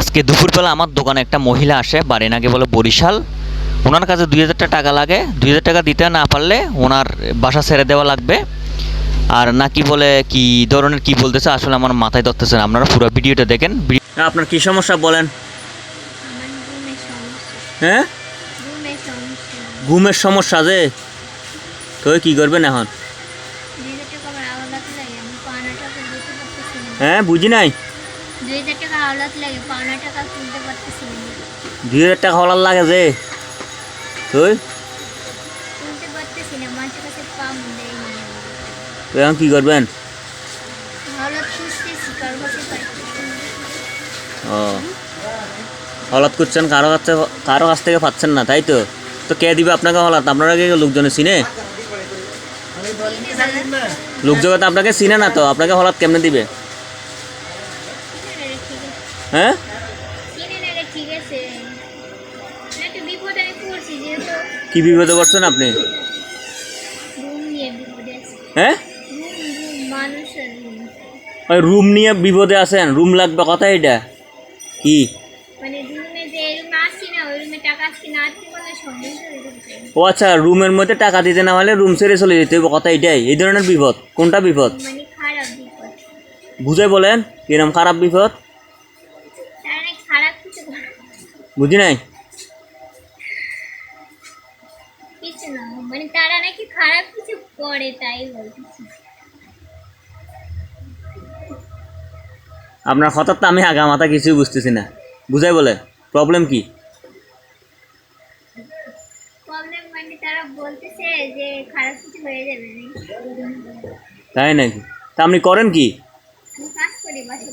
আজকে দুপুরবেলা আমার দোকানে একটা মহিলা আসে বাড়ি নাকি বলে বরিশাল। ওনার কাছে দুই হাজার টাকা লাগে। দুই হাজার টাকা দিতে না পারলে ওনার বাসা ছেড়ে দেওয়া লাগবে। আর নাকি বলে কি ধরনের কি বলতেছে আসলে আমার মাথায় ধরতেছে না। আপনারা পুরো ভিডিওটা দেখেন। আপনার কি সমস্যা বলেন? হ্যাঁ? ঘুমের সমস্যা যে। তো কি করবেন এখন? হ্যাঁ বুঝি নাই? দুই হাজার টাকা আওলাদ লাগে পাওনা টাকা তুলতে পারতেছি না। দুই হাজার টাকা হলার লাগে যে। তুই? তুলতে পারতেছি না মানুষের কাছে পাম দেয় তো এখন কি করবেন? আওলাদ খুঁজতেছি কারও কাছে ও। হলাত করছেন কারও কাছে কারও কাছ থেকে পাচ্ছেন না তাই তো? তো কে দিবে আপনাকে হলাত আপনারা কি লোকজনে চিনে? লোক জগতে আপনাকে চিনে না তো? আপনাকে হলাত কেমনে দিবে। হ্যাঁ? কি বিপদে পড়ছেন আপনি? হ্যাঁ? রুম নিয়ে বিপদে আছেন রুম লাগবে কথা এটা। কি? ও আচ্ছা রুমের মধ্যে টাকা দিতে না হলে রুম ছেড়ে চলে যেতে হবে কথা এটাই। এই ধরনের বিপদ কোনটা বিপদ? মানে বিপদ। বুঝে বলেন কিরম খারাপ বিপদ? বুঝি নাই? কিছু না মানে তারা নাকি খারাপ কিছু করে তাই বলতেছি আপনার হঠাৎ আমি আগা মাথা কিছুই বুঝতেছি না। বুঝাই বলে প্রবলেম কি? মানে তারা বলতেছে যে খারাপ কিছু হয়ে যাবে তাই নাকি? তা আপনি করেন কি? কাজ করি বাসা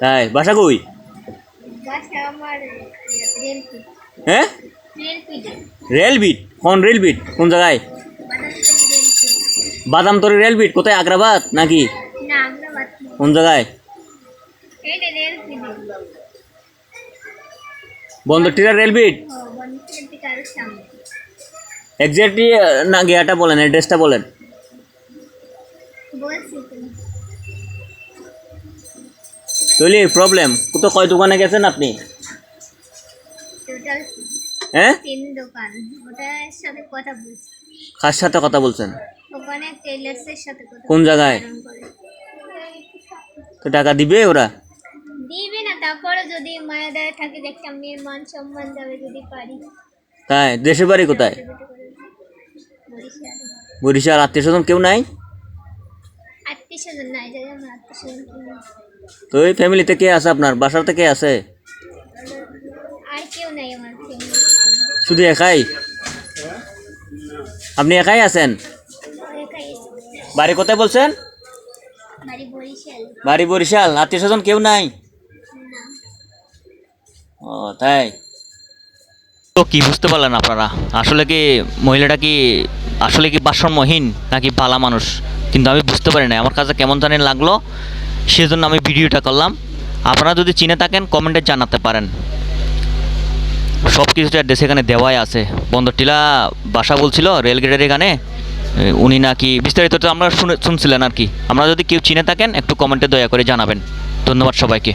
তাই বাসা কই? হ্যাঁ? রেলপিট রেল বিট? কোন রেল বিট? কোন জায়গায়? বাদামতরি রেল বিট? কোথায়? আগ্রাবাদ নাকি। কোন জায়গায়? বন্দরটিরা রেল বিট? ও বন্ধুদের দিকে আরও সামনে। এক্স্যাক্টলি না গিয়াটা বলেন অ্যাড্রেসটা বলেন। তৈলি প্রবলেম তো কয় দোকানে গেছেন আপনি? হ্যাঁ? তিন দোকান। ওটার সাথে কথা বলছি। কার সাথে কথা বলছেন? ওখানে টেলার্সের সাথে কথা কোন জায়গায়? তো টাকা দিবে ওরা? দিবে না তারপরে যদি মায়া দেয় থাকে যে একটা মেয়ের মান সম্মান যাবে যদি পারি। তাই? দেশের বাড়ি কোথায়? বরিশাল। আত্মীয় স্বজন কেউ নাই? আত্মীয় স্বজন তো এই ফ্যামিলিতে কে আছে আপনার? বাসাতে কে আছে? আর কেউ নাই আমার ফ্যামিলি শুধু একাই? আপনি একাই আছেন? বাড়ি কোথায় বলছেন? বাড়ি বরিশাল। বাড়ি বরিশাল। আত্মীয় স্বজন কেউ নাই? ও তাই? তো কি বুঝতে পারলেন আপনারা? আসলে কি মহিলাটা কি আসলে কি ভারসাম্যহীন নাকি ভালা মানুষ? কিন্তু আমি বুঝতে পারি না আমার কাছে কেমন জানি লাগল, সেজন্য আমি ভিডিওটা করলাম। আপনারা যদি চিনে থাকেন, কমেন্টে জানাতে পারেন। সব কিছুটা অ্যাড্রেস এখানে দেওয়াই আছে। বন্দরটিলা বাসা বলছিল, রেলগেটের এখানে। উনি নাকি, বিস্তারিত তো আমরা শুনে শুনছিলেন আর কি। আমরা যদি কেউ চিনে থাকেন, একটু কমেন্টে দয়া করে জানাবেন। ধন্যবাদ সবাইকে।